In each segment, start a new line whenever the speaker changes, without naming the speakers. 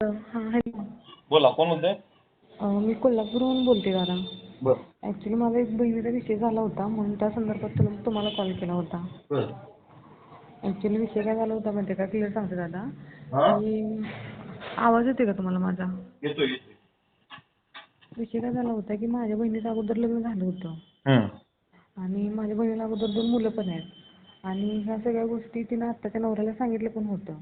हां हॅलो.
बोला कोण बोलतंय?
अं, मी कोल्हापूरहून बोलते दादा.
बर.
ॲक्च्युली माझा एक बहिणीचा विषय झाला होता म्हणून त्या संदर्भात तुला तुम्हाला कॉल केला होता.
बर.
ॲक्च्युली विषय काय झाला होता माहिती का? क्लिअर सांगते दादा.
हा?
की आवाज येते का तुम्हाला माझा?
येतोय येतोय.
विषय काय झाला होता की माझ्या बहिणीचं अगोदर लग्न झालं होतं. आणि माझ्या बहिणीला अगोदर दोन मुलं पण आहेत. आणि ह्या सगळ्या गोष्टी तिनं आत्ताच्या नवऱ्याला सांगितलं पण होतं.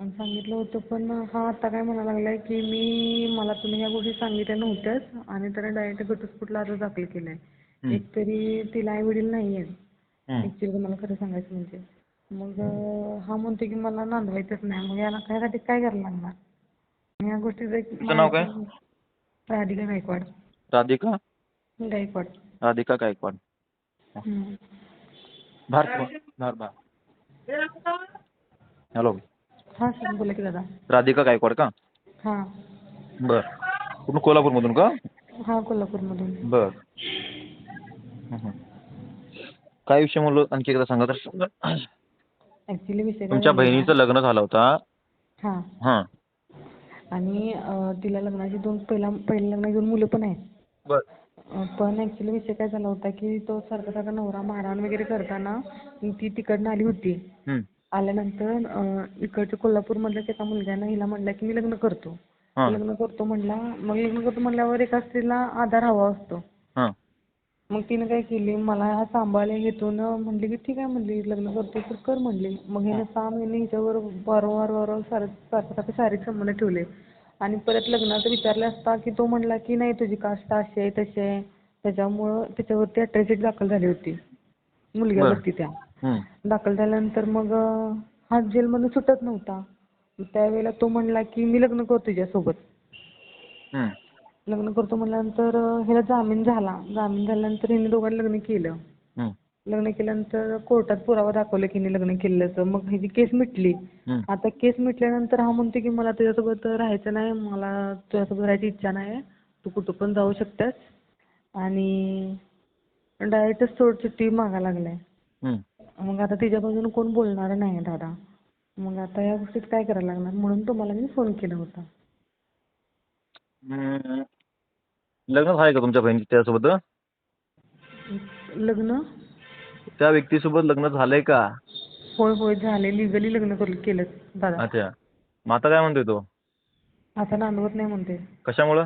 सांगितलं होतं पण हा आता काय म्हणायला लागलाय की मी मला तुम्ही ह्या गोष्टी सांगितल्या नव्हत्याच आणि त्याने डायरेक्ट घटस्फोटला अर्ज दाखल केलाय.
हम्म.
एक तरी तिला आई वडील नाही आहेत. ॲक्च्युली तुम्हाला खरं सांगायचं म्हणजे. मग हा म्हणतो की मला नांदवायचंच नाही. मग याला त्यासाठी काय करायला लागणार? या गोष्टीचं
तुझं नाव काय?
राधिका गायकवाड.
राधिका?
गायकवाड.
राधिका गायकवाड.
हम्म.
भारत भार भार हॅलो
हां सर बोला की दादा.
राधिका गायकवाड का?
हां.
बर. पूर्ण कोल्हापूरमधून का?
हां कोल्हापूरमधून.
बर. काय विषय म्हणलो? आणखी एकदा सांगा तर.
विषय काय
तुमच्या
झाला?
बहिणीचं लग्न झालं होता.
हां.
हां.
आणि अं, तिला लग्नाची दोन पहिला पहिल्या लग्नाची दोन मुलं पण आहेत.
बर.
अं, पण ॲक्च्युली विषय काय झाला होता की तो सारखा सारखा नवरा मारहाण वगैरे करताना ती तिकडनं आली होती.
हम्म.
आल्यानंतर इकडच्या कोल्हापूरमधल्या एका मुलग्यानं हिला म्हणला की मी लग्न करतो. लग्न करतो म्हणला मग लग्न करतो म्हणल्यावर एका स्त्रीला आधार हवा असतो. मग तिनं काय केली मला हा सांभाळले हेतून म्हणली की ठीक आहे म्हणली लग्न करतो तर कर म्हणली. मग हिनं सहा महिने हिच्यावर वारंवार वारंवार सारखं शारीरिक संबंध ठेवले. आणि परत लग्नाचं विचारलं असता की तो म्हणला की नाही तुझी कास्ट अशी आहे तशी आहे. त्याच्यामुळं त्याच्यावरती अट्रॅसिटी दाखल झाली होती. मुलग्यावरती त्या. दाखल झाल्यानंतर मग हा जेलमधून सुटत नव्हता. मग त्यावेळेला तो म्हणला की मी लग्न करतो तुझ्यासोबत.
हम्म.
लग्न करतो म्हणल्यानंतर ह्याला जामीन झाला. जामीन झाल्यानंतर ह्याने दोघांनी लग्न केलं. लग्न केल्यानंतर कोर्टात पुरावा दाखवला की हिने लग्न केल्याचं मग ह्याची केस मिटली. आता केस मिटल्यानंतर हा म्हणते की मला तुझ्यासोबत राहायचं नाही. मला तुझ्यासोबत राहायची इच्छा नाही. तू कुठं पण जाऊ शकतेस. आणि डायरेक्ट सोड चिठ्ठी मागायला लागलाय. मग आता तिच्या बाजूने कोण बोलणार नाही दादा. मग आता या गोष्टीत काय करायला लागणार? म्हणून तुम्हाला मी फोन केला होता.
हम्म. लग्न झालं का तुमच्या बहिणीचं त्यासोबत?
लग्न?
त्या व्यक्तीसोबत लग्न झालंय का?
होय होय झाले लिगली लग्न केलं दादा.
अच्छा. मग आता काय म्हणतोय तो?
आता नांदवत नाही म्हणते
कशामुळं?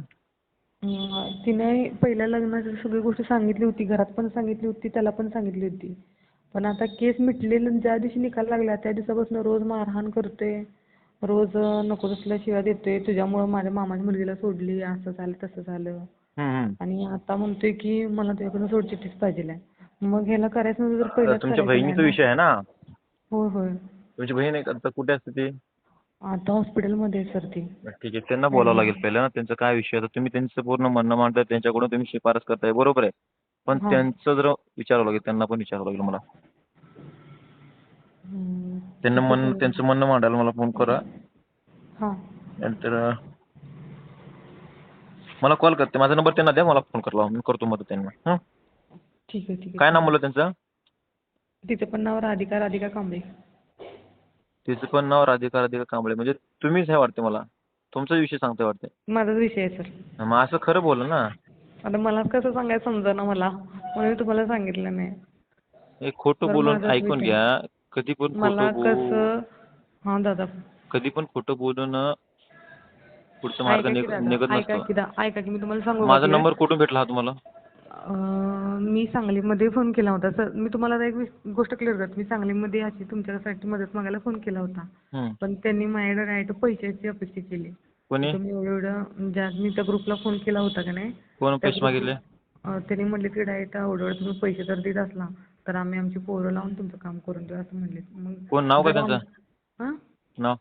अं, तिने पहिल्या लग्नाची सगळी गोष्ट सांगितली होती. घरात पण सांगितली होती त्याला पण सांगितली होती. पण आता केस मिटलेलं ज्या दिवशी निकाल लागला त्या दिवसापासून रोज मारहाण करते. रोज नको तसल्या शिव्या देतोय. तुझ्यामुळं माझ्या मामाच्या मुलगीला सोडली असं झालं तसं झालं. आणि आता म्हणतोय की मला तुझ्याकडून सोडचिठ्ठीच पाहिजे आहे मग ह्याला करायचं म्हणजे तर
तर
पहिलंच
तुमच्या बहिणीचा विषय आहे ना.
होय होय.
तुमची बहीण आहे? आता कुठे असते ती?
आता हॉस्पिटलमध्ये आहे सर ती.
ठीक आहे. त्यांना बोलावं लागेल पहिलं ना. त्यांचं काय विषय आहे? तुम्ही त्यांचं पूर्ण म्हणणं मांडताय त्यांच्याकडून तुम्ही शिफारस करताय. बरोबर आहे. पण
हां.
त्यांचं जर विचारावं लागेल त्यांना पण विचारावं लागेल मला.
हम्म.
त्यांना मन त्यांचं म्हणणं मांडायला मला फोन करा.
हां.
नंतर अं, मला कॉल करते. माझा नंबर त्यांना द्या मला फोन करायला मी करतो मदत त्यांना. हं?
ठीक आहे ठीक आहे.
काय नाव म्हणलं त्यांचं?
तिचं पण नाव राधिका राधिका कांबळे.
तिचं पण नाव राधिका राधिका कांबळे. म्हणजे तुम्हीच हे वाटते मला. तुमचा विषय सांगते वाटते
माझाच विषय आहे सर.
मग असं खरं बोला ना.
आता मला कसं सांगायचं समजेना मला? म्हणून मी तुम्हाला सांगितलं नाही.
हे खोटं
तर
बोलून
माझाच
ऐकून
विषय.
घ्या. कधी पण
मला
खोटं बोल
कसं हां दादा.
कधी पण खोटं बोलून पुढचा मार्ग
ऐका की
निघ-
दादा
निघत
ऐका
नसतो.
की दा ऐका की मी तुम्हाला सांगू का
माझा? नंबर कुठून भेटला हा तुम्हाला?
अं, मी सांगलीमध्ये फोन केला होता. सर मी तुम्हाला आता एक विस- गोष्ट क्लिअर करते. मी सांगलीमध्ये अशी तुमच्यासाठी मदत मागायला फोन केला होता. पण त्यांनी माझ्याकडे डायरेक्ट पैशाची अपेक्षा केली.
कोणी?
तुम्ही एवढं ज्या मी त्या ग्रुपला फोन केला होता का नाही
कोण पैसे मागितले
अं, त्यांनी म्हणले की डायरेक्ट एवढं तुम्ही पैसे जर देत असला तर आम्ही आमची पोरं लावून तुमचं काम करून देऊ असं म्हणले. मग
कोण नाव काय त्यांचं?
हां?
नाव?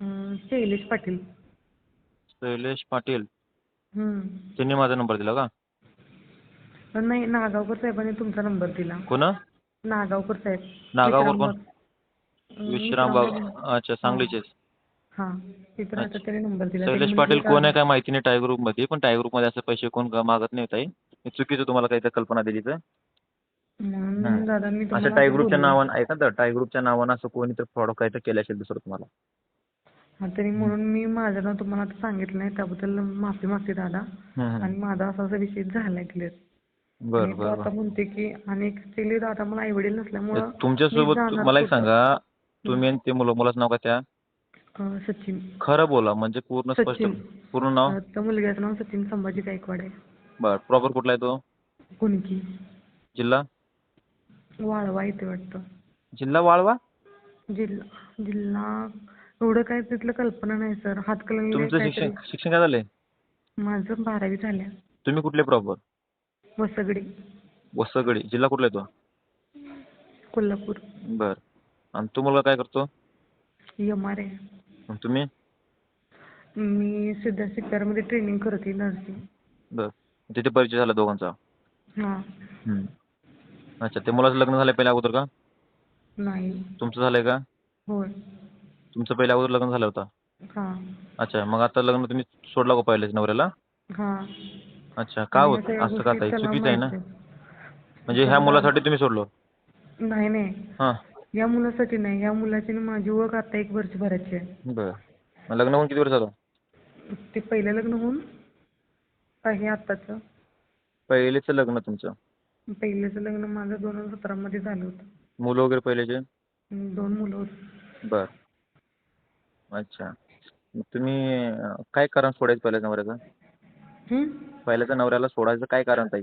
अं, शैलेश पाटील.
शैलेश पाटील.
हम्म.
त्यांनी माझा नंबर दिला का?
पण नाही नागावकर साहेबांनी तुमचा नंबर दिला.
कोण?
नागावकर साहेब.
नागावकर. कोण? विश्रामबाग. अच्छा सांगलीचेच. शैलेश
त्यांनी
पाटील कोण आहे
का-
काय माहिती नाही टाय ग्रुपमध्ये पण टाय ग्रुपमध्ये असे पैसे कोण मागत नाही ताई. मी चुकीचं तुम्हाला काही कल्पना दिली तर. असं टाय ग्रुपच्या. नावानं ऐका तर टाय ग्रुपच्या नावानं असं कोणी तर फ्रॉड काही तर केलं असेल दुसरं तुम्हाला.
तरी म्हणून मी माझं नाव तुम्हाला आता सांगितलं नाही त्याबद्दल माफी मागते दादा. आणि माझा असा असा विषय झालाय क्लिअर
बर बर
आता म्हणते की आणि ऍक्च्युली दादा मला आई वडील नसल्यामुळं
तुमच्यासोबत मला एक? सांगा तुम्ही आणि ते मुलं मुलाचं नाव काय त्या?
अं, सचिन.
खरं बोला म्हणजे पूर्ण स्पष्ट
सचिन.
पूर्ण नाव?
अं, त्या मुलग्याचं नाव सचिन संभाजी गायकवाड आहे.
बर प्रॉपर कुठला आहे तो?
कुणकी.
जिल्हा?
वाळवा इथे वाटतं.
जिल्हा वाळवा?
जिल्हा जिल्हा. एवढं काय तिथलं कल्पना नाही सर. हातकलंगले
तुमचं
काहीतरी
शिक्षण शिक्षण काय झालंय?
माझं बारावी झाल्या.
तुम्ही कुठले प्रॉपर
वसगडी.
वसगडी. जिल्हा कुठला आहे तो?
कोल्हापूर.
बर. आणि तो मुलगा काय करतो?
एम आर आहे
तुम्ही?
मी सध्या मध्ये ट्रेनिंग करते नर्सिंग
बर. तिथे परिचय झाला दोघांचा?
हां.
हम्म. अच्छा ते मुलाचं लग्न झालंय पहिल्या अगोदर का?
नाही.
तुमचं झालंय का?
होय.
तुमचं पहिल्या अगोदर लग्न झालं होतं?
हां.
अच्छा मग आता लग्न तुम्ही सोडला का पहिल्याच नवऱ्याला?
हां.
अच्छा का
आणि
होत?
आता या
असं का ताई?
गोष्टी त्याला
चुकीचं आहे ना?
माहिती
म्हणजे ह्या मुलासाठी तुम्ही सोडलो.
नाही नाही.
हां.
या मुलासाठी नाही या मुलाची आणि माझी ओळख आता एक वर्ष भरायची आहे.
बरं. मग लग्न होऊन किती वर्ष झालं?
ते पहिलं लग्न होऊन आहे आत्ताचं.
पहिलेचं लग्न तुमचं?
पहिल्याचं लग्न माझं दोन हजार सतरामध्ये झालं होतं.
मुलं वगैरे पहिलेचे?
दोन मुलं होती.
बर. अच्छा. मग तुम्ही अं, काय कारण सोडायचं पहिल्या नवऱ्याचं?
हं?
पहिल्याच्या नवऱ्याला सोडायचं काय कारण ताई?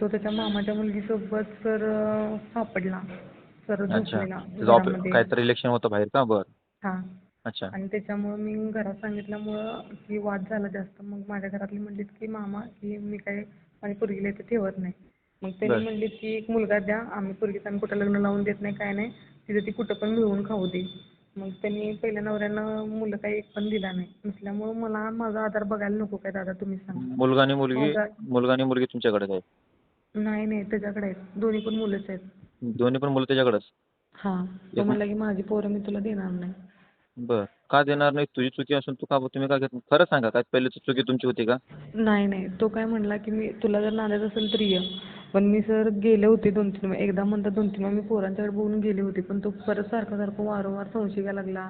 तो त्याच्या मामाच्या मुलगीसोबत सर सापडला. सर
अच्छा.
झोपलेला
त्याचं ऑफ-
घरामध्ये.
काहीतरी इलेक्शन होतं बाहेर का? बरं.
हां.
अच्छा.
आणि त्याच्यामुळं मी घरात सांगितल्यामुळं की वाद झाला जास्त. मग माझ्या घरातली म्हणलीत की मामा की मी काय माझ्या पोरगीला इथे ठेवत नाही. मग त्यांनी
बरं.
म्हणलीत की एक मुलगा द्या. आम्ही पोरगीचं आम्ही कुठं लग्न लावून देत नाही काय नाही. तिथं ती कुठं पण मिळवून खाऊ दे. मग त्यांनी पहिल्या नवऱ्यानं मुलं काही एक पण दिला नाही. नसल्यामुळं मला माझा आधार बघायला नको काय दादा तुम्ही सांगा.
मुलगा आणि मुलगी मुलगा आणि मुलगी तुमच्याकडेच आहे
नाही नाही त्याच्याकडे आहेत. दोन्ही पण मुलंच आहेत.
दोन्ही पण मुलं त्याच्याकडेच?
हां. तो म्हणला की माझी पोरं मी तुला देणार नाही.
बर. का देणार नाही? तुझी चुकी असून तू का तुम्ही का घेत खरं सांगा काय पहिली चुकी तुमची होती का?
नाही नाही. तो काय म्हणला की मी तुला जर नांदायचं असेल तर ये. पण मी सर गेले होते दोन तीन एकदा म्हणता दोन तीन मी पोरांच्याकडे बघून गेले होते पण तो परत सारखं सारखं वारंवार संशय घ्यायला लागला.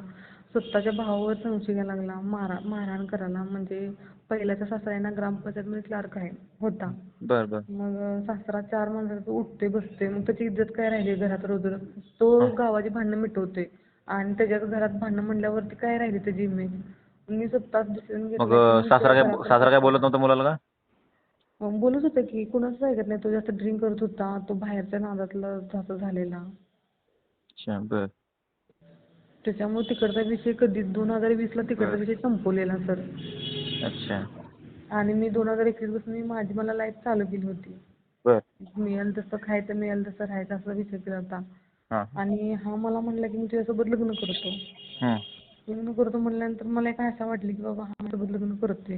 स्वतःच्या भावावर संशय घ्यायला लागला. मारा मारहाण करायला. म्हणजे पहिल्याच्या सासऱ्यांना ग्रामपंचायतमध्ये क्लार्क आहे होता.
बर बर.
मग सासरा चार माणसाचं उठते बसते मग त्याची इज्जत काय राहिली घरात रोज तो गावाची भांडणं मिटवतोय. आणि त्याच्या घरात भांडणं म्हणल्यावरती काय राहिली त्याची इमेज मी स्वतःच डिसिजन
मग सासरा काय सासरा काय बोलत नव्हता मुलाला का?
बोलत होता की कुणाचंच ऐकत नाही. तो जास्त ड्रिंक करत होता. तो बाहेरच्या नादातला जास्त झालेला.
अच्छा बर.
त्याच्यामुळे तिकडचा विषय कधी दोन हजार वीसला तिकडचा विषय संपवलेला सर.
अच्छा.
आणि मी दोन हजार एकवीसपासून मी माझी मला लाईफ चालू केली होती.
बर.
मिळेल तसं खायचं मिळेल तसं राहायचं असा विषय केला होता.
हां.
आणि हा मला म्हणला की मी तुझ्यासोबत लग्न करतो. लग्न करतो म्हणल्यानंतर मला एक आशा वाटली की बाबा हा माझ्यासोबत लग्न करतोय.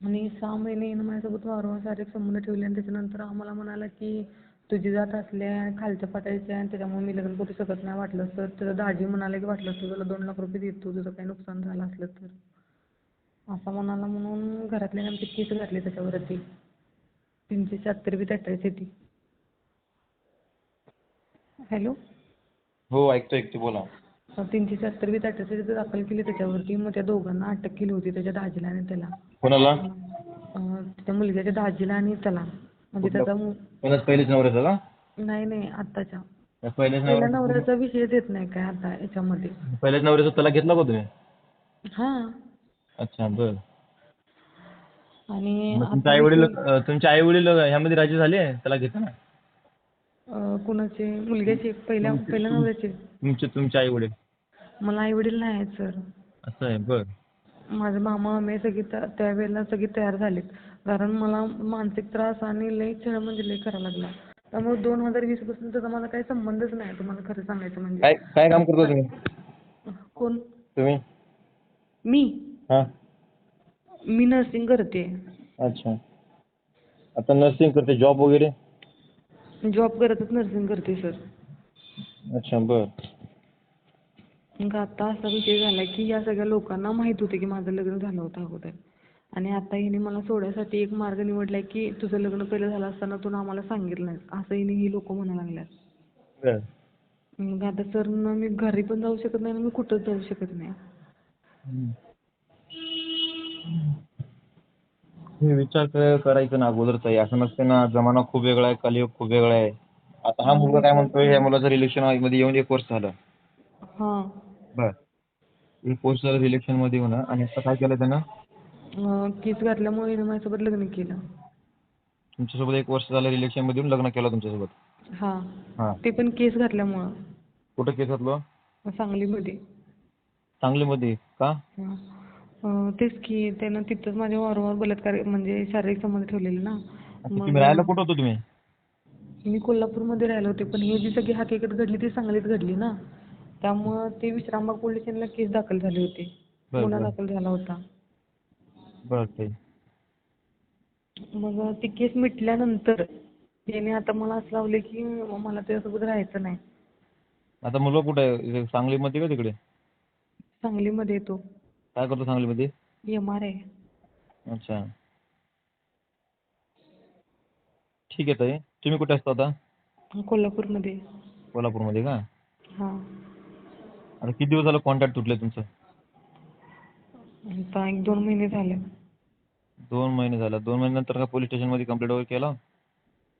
आणि सहा महिने हिनं माझ्यासोबत वारंवार शारीरिक संबंध ठेवले आणि त्याच्यानंतर आम्हाला म्हणाला की तुझी जात असल्या खालच्या पातळीची आहे आणि त्याच्यामुळे मी लग्न करू शकत नाही वाटलं. तर त्याचा दाजी म्हणाले की वाटलं तर तुला दोन लाख रुपये देतो तुझं काही नुकसान झालं असलं तर. असं म्हणाला म्हणून घरातल्याने आमची केस घातली त्याच्यावरती. तीनशे शहात्तर बी अठ्ठावीस येते हॅलो?
हो ऐकतो ऐकतो बोला.
तीनशे शहात्तर बी अठ्ठावीस दाखल केली त्याच्यावरती. मग त्या दोघांना अटक केली होती त्याच्या दाजीला आणि त्याला.
कोणाला?
त्या मुलग्याच्या दाजीला आणि त्याला. म्हणजे त्याचा मु-
कोणाच पहिलेच नवऱ्याचा का?
नाही नाही आत्ताच्या.
पहिल्याच
पहिल्या नवऱ्याचा विषयच येत नाही काय आता याच्यामध्ये.
पहिल्याच नवऱ्याचा त्याला घेतला का तुम्ही?
हां.
अच्छा बर.
आणि
मग तुमचे
आता
आई वडील
विषय-
तुमचे आई वडील ह्यामध्ये राजी झाले? त्याला घेताना?
कुणाचे? मुलग्याचे? पहिल्या पहिल्या नवऱ्याचे?
तुमचे तुमचे आई वडील
मला आई वडील नाही आहेत सर.
असं आहे बर.
माझे मामा आम्ही सगळी त्या त्यावेळेला सगळी तयार झालीत. कारण मला मानसिक त्रास आणि लई छळ म्हणजे लई करायला लागला. त्यामुळे दोन हजार वीसपासून त्याचा माझा काही संबंधच नाही तुम्हाला खरं सांगायचं म्हणजे.
काय काय काम करता तुम्ही?
कोण?
तुम्ही?
मी?
हां.
मी नर्सिंग करते.
अच्छा. आता नर्सिंग करते जॉब वगैरे?
जॉब करतच नर्सिंग करते सर
अच्छा बर.
मग आता असा विषय झाला की या सगळ्या लोकांना माहीत होते की माझं लग्न झालं होतं अगोदर. आणि आता हिने मला सोडायसाठी एक मार्ग निवडलाय की तुझं लग्न पहिलं झालं असताना तू आम्हाला सांगितलं नाही. असं हिने ही लोक म्हणायला लागल्यात.
बर.
मग आता सर ना मी घरी पण जाऊ शकत नाही आणि मी कुठंच जाऊ शकत नाही.
हे विचार क- करायचं ना अगोदरच. आहे असं नसते ना जमाना खूप वेगळा आहे कलियुग खूप वेगळा आहे. आता हा मुलगा काय म्हणतोय ह्या मुलाचं रिलेशनमध्ये येऊन एक वर्ष झालं.
हां.
बर. एक वर्ष झालं रिलेशनमध्ये येऊन आणि आता काय केलं त्यानं?
अं, केस घातल्यामुळे हिनं माझ्यासोबत लग्न केलं.
तुमच्यासोबत एक वर्ष झालं रिलेशनमध्ये येऊन लग्न केलं तुमच्यासोबत?
हां.
हा.
ते पण केस घातल्यामुळं
कुठं केस घातलं?
सांगलीमध्ये.
सांगलीमध्ये? का?
हां. अं, तेच की त्यानं तिथंच माझ्या वारंवार बलात्कार म्हणजे शारीरिक संबंध ठेवलेले ना.
तुम्ही राहायला कुठं होतो तुम्ही?
मी कोल्हापूरमध्ये राहिले होते पण ही जी सगळी हकीकत घडली ती सांगलीत घडली ना. त्यामुळं ते विश्रामबाग पोलीस स्टेशनला केस दाखल झाली होती.
बरं,
गुन्हा
बरं.
दाखल झाला होता.
बर
मग ती केस मिटल्यानंतर त्याने आता मला असं लावले की मला त्याच्यासोबत राहायचं नाही.
आता मुलगा कुठं आहे? सांगलीमध्ये का तिकडे?
सांगलीमध्ये येतो.
काय करतो सांगलीमध्ये?
एम आर आहे
अच्छा. ठीक आहे ताई. तुम्ही कुठे असता आता?
कोल्हापूरमध्ये.
कोल्हापूरमध्ये का?
हां.
आता किती दिवस झालं कॉन्टॅक्ट तुटले तुमचं?
आता एक दोन महिने झाले.
दोन महिने झालं. दोन महिन्यानंतर का पोलीस स्टेशनमध्ये कंप्लेंट वगैरे केला?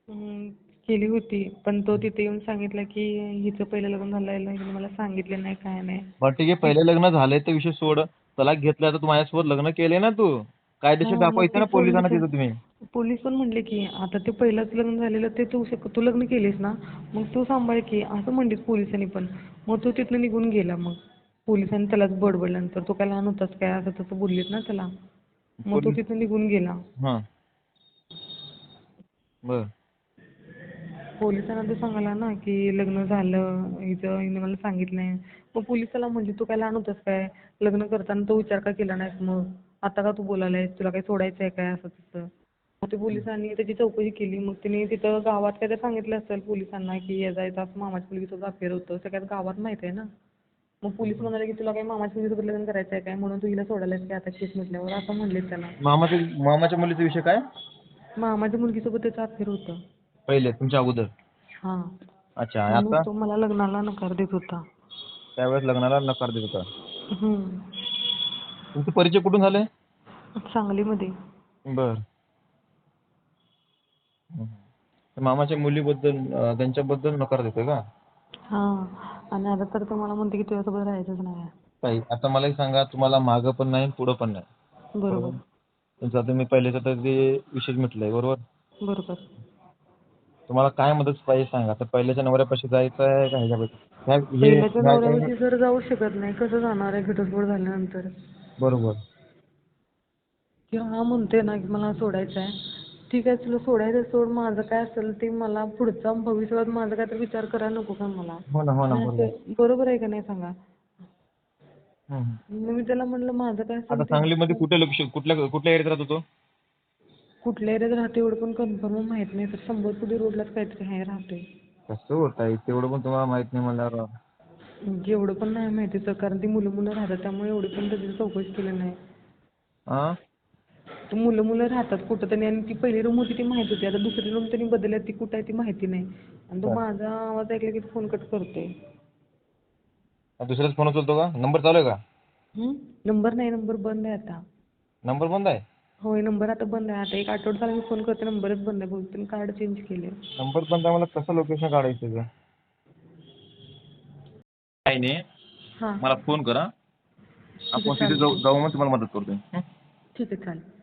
हम्म, केली होती पण तो तिथे येऊन सांगितलं की हिचं पहिलं लग्न झालेलं हिने मला सांगितलं नाही काय नाही.
बरं ठीक आहे. पहिले लग्न झालंय ते विषय सोड. तलाक घेतला आता तू माझ्यासोबत लग्न केले ना तू? कायदेशीर
हा,
दाखवायचं ना पोलिसांना
पोलिस-
तिथं तुम्ही.
पोलीस पण म्हणले की आता ते पहिलंच लग्न झालेलं ते तू शक तू लग्न केलीस ना मग तू सांभाळ की असं म्हणलीत पोलिसांनी पण. मग तो तिथनं निघून गेला मग. पोलिसांनी त्यालाच बडबडल्यानंतर तो काय लहान होताच काय असं तसं बोललीत ना त्याला. मग तो तिथनं निघून गेला.
हां. बर.
पोलिसांना तो सांगायला ना की लग्न झालं हिचं हिने मला सांगितलं नाही मग पोलीस त्याला म्हणले तू काय लहान होतास काय? लग्न करताना तो विचार का केला नाहीस मग? आता का तू बोलायलायस? तुला काही सोडायचं आहे काय? असं तसं. मग ते पोलिसांनी त्याची चौकशी केली. मग तिने तिथं गावात काय तर सांगितलं असेल पोलिसांना की याचा याचा असं मामाच्या मुलगीसोबत अफेअर होतं. सगळ्यात गावात माहिती आहे ना? मग पोलीस म्हणाले की तुला काही मामाच्या मुलगीसोबत लग्न करायचं आहे काय? म्हणून तू हिला सोडायलास काय आता केस म्हटल्यावर असं म्हणले त्याला.
मामाच्या मामाच्या मुलीचा विषय काय?
मामाच्या मुलगीसोबत त्याचं अफेअर होतं.
पहिले तुमच्या अगोदर?
हां.
अच्छा आणि आता?
तो मला लग्नाला नकार देत होता.
त्यावेळेस लग्नाला नकार देत होता?
हम्म.
तुमचे परिचय कुठून झाले?
सांगलीमध्ये.
बर. मामाच्या मुलीबद्दल अं, त्यांच्याबद्दल नकार देतोय का?
हां. आणि आता तर तो मला म्हणते की तुझ्यासोबत राहायचंच नाही.
ताई आता मला एक सांगा तुम्हाला मागं पण नाही पुढं पण नाही.
बरोबर.
तुमचं आता मी पहिलेच तर ते विषय मिटलाय बरोबर?
बरोबर.
तुम्हाला काय मदत पाहिजे सांगा? तर पहिल्याच्या नवऱ्यापाशी जायचं आहे का ह्याच्यापाशी? ह्या- हे-
पहिल्याच्या
ह्या-
जर जाऊ शकत नाही. कसं जाणार आहे घटस्फोट झाल्यानंतर?
बरोबर.
की हा म्हणते ना की मला सोडायचं आहे. ठीक आहे तुला सोडायचं सोड. माझं काय असेल ते मला पुढचा भविष्यात माझा काय तर विचार करायला नको का मला?
हो ना हो ना बरोबर.
असं बरोबर आहे का नाही सांगा?
हम्म.
मग मी त्याला म्हणलं माझं काय
आता
असेल ते
सांगलीमध्ये कुठे लक्ष कुठल्या कुठल्या एरियात राहतो तो?
कुठल्या एरियात राहते एवढं पण कन्फर्म माहीत नाही. तर शंभरपुडी रोडलाच काहीतरी आहे राहते.
कसं होत आहे तेवढं पण तुम्हाला माहीत नाही मला.
जेवढं पण नाही माहिती सर कारण ती मुलं मुलं राहतात त्यामुळे एवढी पण त्याची चौकशी केली नाही.
हा
ती मुलं मुलं राहतात कुठं तरी आणि ती पहिली रूम होती ती माहिती होती. आता दुसरी रूम त्यांनी बदलल्या ती कुठं आहे ती माहिती नाही. आणि तो. माझा आवाज ऐकला की फोन कट करतोय.
दुसऱ्याच फोन उचलतो का? नंबर चालू आहे का?
हं? नंबर नाही नंबर बंद आहे आता.
नंबर बंद आहे?
होय नंबर आता बंद आहे. आता एक आठवडा झाला मी फोन करते नंबरच बंद आहे. बहुतेक कार्ड चेंज केले.
नंबर बंद आहे मला कसं लोकेशन काढायचं त्याचं काही नाही.
हां.
मला फोन करा. आपण तिथे जाऊ जाऊ मग तुम्हाला मदत करतोय. हं?
ठीक आहे चालेल.